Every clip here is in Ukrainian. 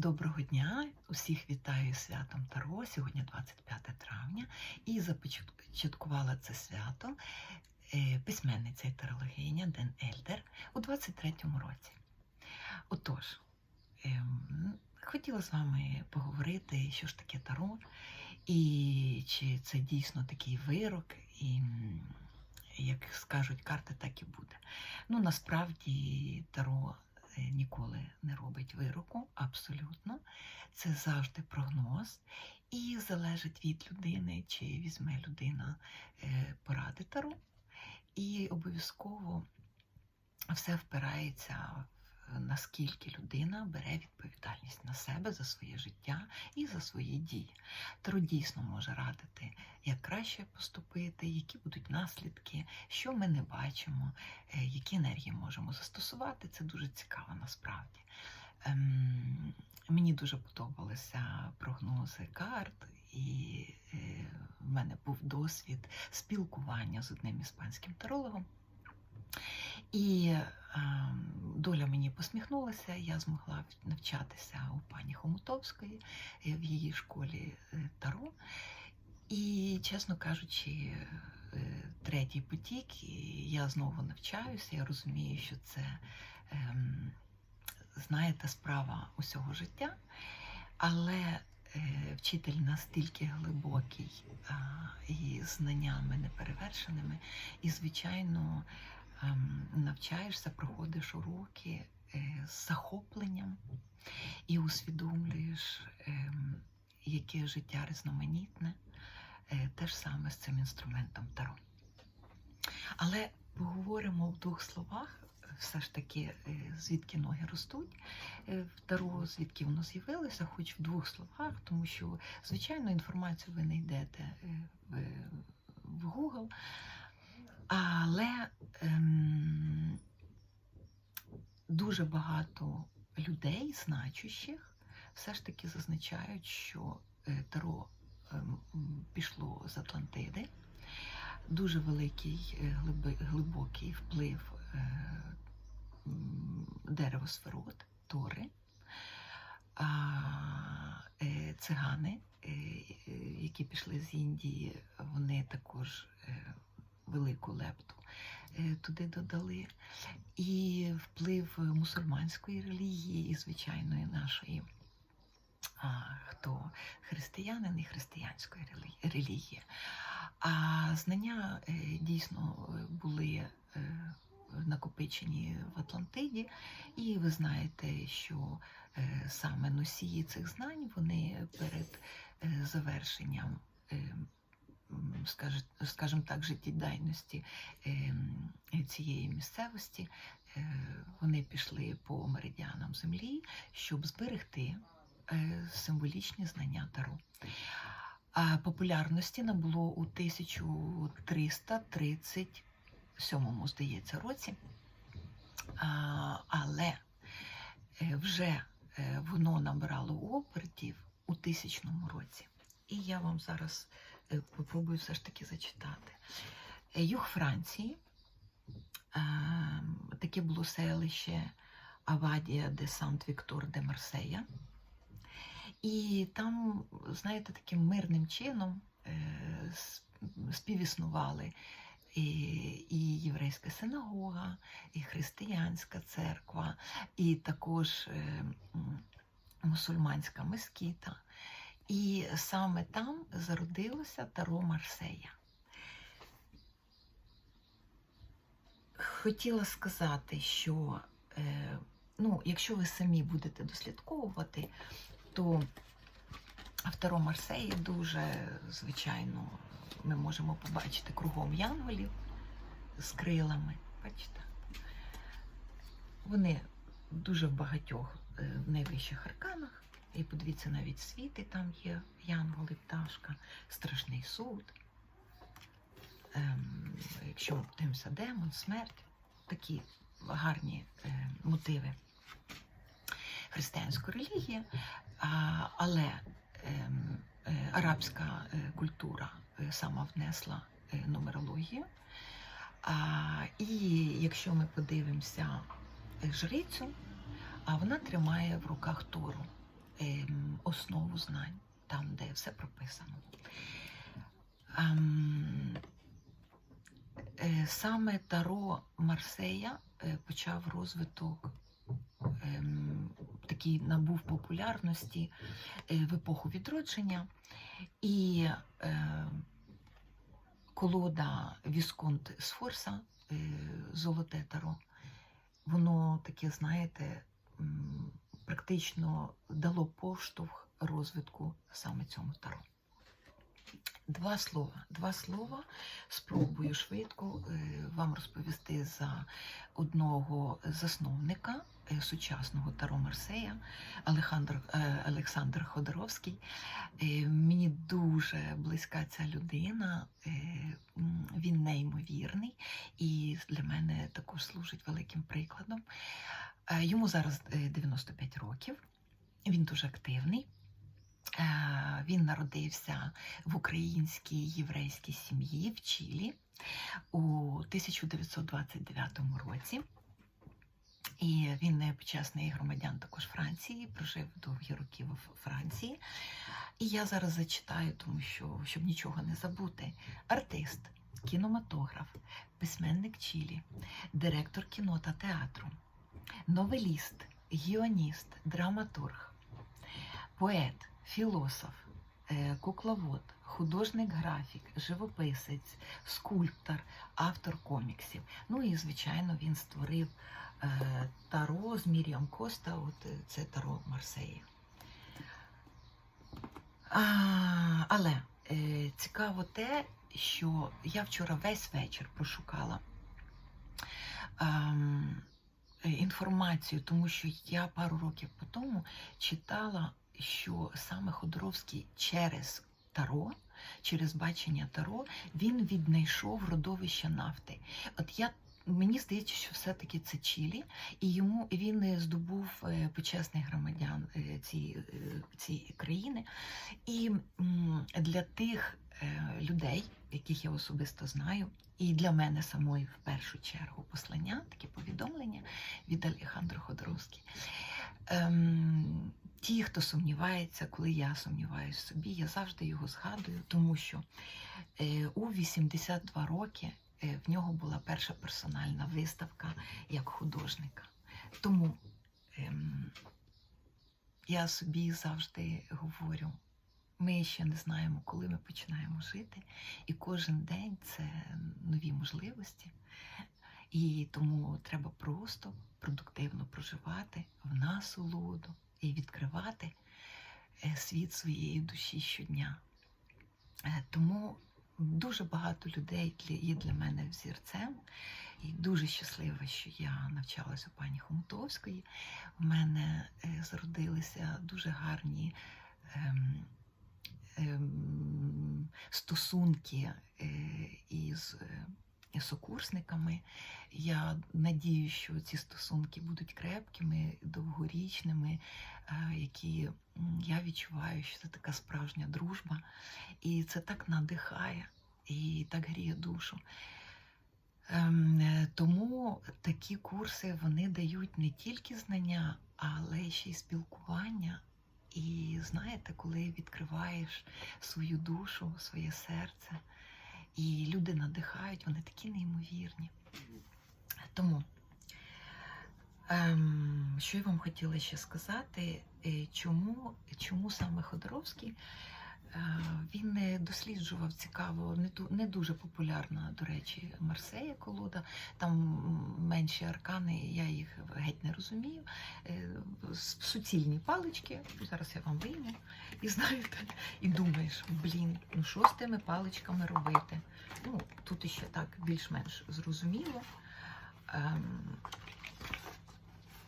Доброго дня! Усіх вітаю святом Таро. Сьогодні 25 травня, і започаткувала це свято е, письменниця і тарологиня Ден Ельдер у 23-му році. Отож, ем, хотіла з вами поговорити, що ж таке Таро, і чи це дійсно такий вирок, і як скажуть карти, так і буде. Ну, насправді Таро ніколи не робить вироку, абсолютно. Це завжди прогноз. І залежить від людини, чи візьме людина е, поради Таро. І обов'язково все впирається наскільки людина бере відповідальність на себе за своє життя і за свої дії. Таро дійсно може радити, як краще поступити, які будуть наслідки, що ми не бачимо, е, які енергії можемо застосувати. Це дуже цікаво насправді. Ем, мені дуже подобалися прогнози карт, і е, в мене був досвід спілкування з одним іспанським тарологом. І ем, доля мені посміхнулася, я змогла навчатися у пані Хомутовської е, в її школі е, Таро. І, чесно кажучи, е, третій потік, і я знову навчаюся, я розумію, що це, ем, знаєте, справа усього життя, але вчитель настільки глибокий і знаннями неперевершеними, і, звичайно, навчаєшся, проходиш уроки е, з захопленням і усвідомлюєш, ем, яке життя різноманітне. Е, Те ж саме з цим інструментом Таро. Але поговоримо в двох словах, все ж таки, е, звідки ноги ростуть в Таро, звідки воно з'явилося, хоч в двох словах, тому що, звичайно, інформацію ви знайдете в Google. Але ем, дуже багато людей, значущих, все ж таки зазначають, що е, Таро ем, пішло з Атлантиди. Дуже великий е, глибокий вплив е, м, деревосферот, тори, цигани, які пішли з Індії, вони також велику лепту е, туди додали. І вплив мусульманської релігії і звичайної нашої, а, хто християнин і християнської релігії. А знання е, дійсно були е, накопичені в Атлантиді, і ви знаєте, що саме носії цих знань вони перед завершенням. Скажімо так, життєдайності ем, цієї місцевості, е, вони пішли по меридіанам землі, щоб зберегти е, символічні знання Таро. А популярності набуло у 1337, здається, році. Але е, вже воно набирало обертів у тисячному році. І я вам зараз попробую все ж таки зачитати. Е, Юг Франції, е, таке було селище Авадія де Сант-Віктор де Марсея. І там, знаєте, таким мирним чином е, співіснували і, єврейська синагога, і християнська церква, і також е, мусульманська мескіта. І саме там зародилося Таро Марсея. Хотіла сказати, що е, ну, якщо ви самі будете дослідковувати, то в Таро Марсеї дуже, звичайно, ми можемо побачити кругом янголів з крилами. Бачите? Вони дуже в багатьох е, найвищих арканах. І подивіться, навіть світи там є янголи, пташка, страшний суд. Ем, якщо ми подивимося демон, смерть, такі гарні е, мотиви християнської релігії, а, але ем, е, арабська е, культура е, сама внесла е, нумерологію. А, і якщо ми подивимося е, жрицю, а вона тримає в руках Тору. Ем, основу знань, там, де все прописано. Ем, е, Саме Таро Марсея е, почав розвиток, ем, такий набув популярності е, в епоху відродження. І колода Вісконт Сфорса, Золоте Таро, воно таке, знаєте, практично дало поштовх розвитку саме цьому таро. Два слова. Два слова. Спробую швидко е, вам розповісти за одного засновника е, сучасного Таро Марсея Алехандр, е, Олександр Ходоровський. Мені дуже близька ця людина. Він неймовірний і для мене також служить великим прикладом. Е, Йому зараз е, 95 років. Він дуже активний. Е, Він народився в українській єврейській сім'ї в Чилі у 1929 році. І він е, почесний громадян також Франції, прожив довгі роки в Франції. І я зараз зачитаю, тому що щоб нічого не забути. Артист, кінематограф, письменник Чилі, директор кіно та театру, новеліст, гіоніст, драматург, поет, філософ, е, кукловод, художник-графік, живописець, скульптор, автор коміксів. Ну і, звичайно, він створив е, Таро з Міріам Коста, от е, це Таро Марсеї. Але цікаво те, що я вчора весь вечір пошукала ем, інформацію, тому що я пару років по тому читала, що саме Ходоровський через Таро, через бачення Таро, він віднайшов родовище нафти. От я Мені здається, що все-таки це Чилі, і йому він е, здобув е, почесних громадян е, цієї е, країни. І для тих е, людей, яких я особисто знаю, і для мене самої в першу чергу послання, таке повідомлення від Алехандро Ходоровський. Ем, ті, хто сумнівається, коли я сумніваюся в собі, я завжди його згадую, тому що е, у 82 роки е, в нього була перша персональна виставка як художника. Тому ем, я собі завжди говорю, ми ще не знаємо, коли ми починаємо жити, і кожен день це нові можливості. І тому треба просто продуктивно проживати в насолоду і відкривати е, світ своєї душі щодня. Е, Тому дуже багато людей є для мене взірцем. І дуже щаслива, що я навчалася у пані Хомутовської. У мене е, зародилися дуже гарні ем, стосунки е, із е, сокурсниками. Я надію, що ці стосунки будуть крепкими, довгорічними, е, які я відчуваю, що це така справжня дружба. І це так надихає і так гріє душу. Ем, Тому такі курси вони дають не тільки знання, але ще й спілкування. І знаєте, коли відкриваєш свою душу, своє серце, і люди надихають, вони такі неймовірні. Тому, ем, що я вам хотіла ще сказати, е, чому, чому саме Ходоровський? Е, Він е, досліджував цікаво, не, ту- не дуже популярна, до речі, Марсея колода. Там менші аркани, я їх геть не розумію. Е, Суцільні палички, зараз я вам вийму, і знаєте, і думаєш, блін, ну що з тими паличками робити? Ну, тут іще так більш-менш зрозуміло. Ем,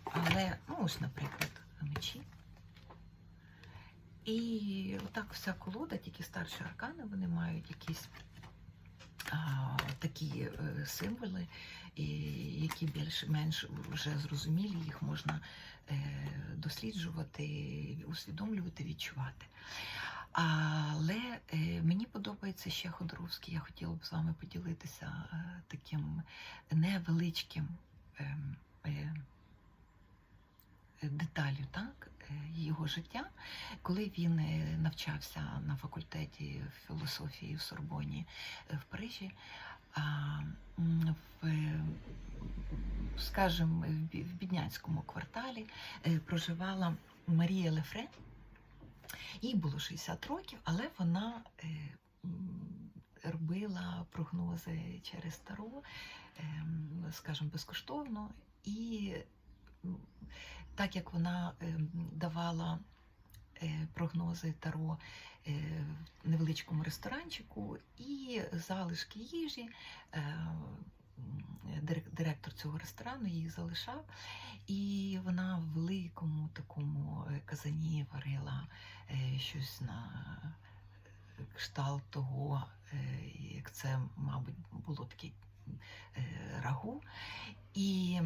але, ну, ось, наприклад, мечі. І отак вся колода, тільки старші аркани, вони мають якісь такі е, символи, які більш-менш вже зрозумілі, їх можна е, досліджувати, усвідомлювати, відчувати. Але е, мені подобається ще Ходоровський. Я хотіла б з вами поділитися таким невеличким ем, деталю, так? Е, Його життя, коли він е, навчався на факультеті філософії в Сорбоні е, в Парижі. В, скажімо, в Бі- бідняцькому кварталі проживала Марія Лефре. Їй було 60 років, але вона робила прогнози через Таро, ем, скажімо, безкоштовно. І так як вона ем, давала е, прогнози Таро е, в невеличкому ресторанчику і залишки їжі. е, Директор цього ресторану її залишав, і вона в великому такому казані варила щось на кшталт того, як це, мабуть, було таке рагу, і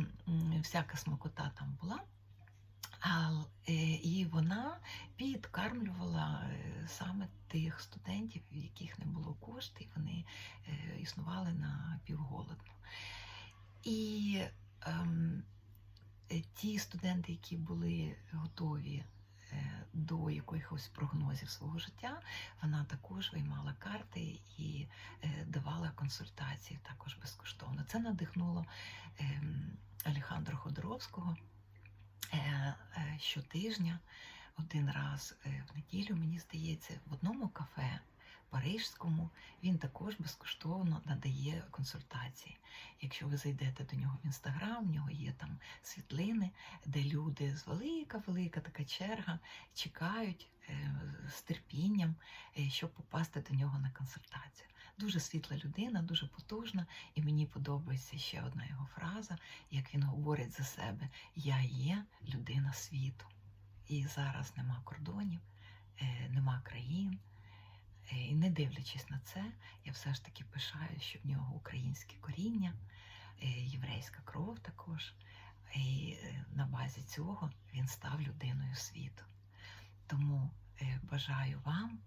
всяка смакота там була. І вона підкармлювала е, саме тих студентів, в яких не було коштів, вони е, існували на півголодну. І ем, е, ті студенти, які були готові до якихось прогнозів свого життя, вона також виймала карти і е, давала консультації також безкоштовно. Це надихнуло Олександра Алехандро Ходоровського е, е, щотижня, один раз в неділю, мені здається, в одному кафе парижському він також безкоштовно надає консультації. Якщо ви зайдете до нього в інстаграм, в нього є там світлини, де люди з велика-велика така черга чекають е, з терпінням, е, щоб попасти до нього на консультацію. Дуже світла людина, дуже потужна, і мені подобається ще одна його фраза, як він говорить за себе: Я є людина світу. І зараз нема кордонів, е, нема країн. Е, І не дивлячись на це, я все ж таки пишаю, що в нього українське коріння, е, єврейська кров також. І е, на базі цього він став людиною світу. Тому бажаю вам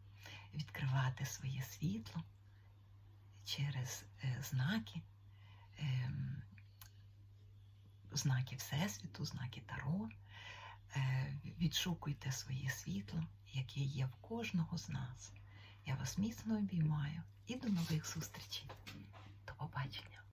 відкривати своє світло через знаки, ем, знаки Всесвіту, знаки Таро. Відшукуйте своє світло, яке є в кожного з нас. Я вас міцно обіймаю і до нових зустрічей. До побачення.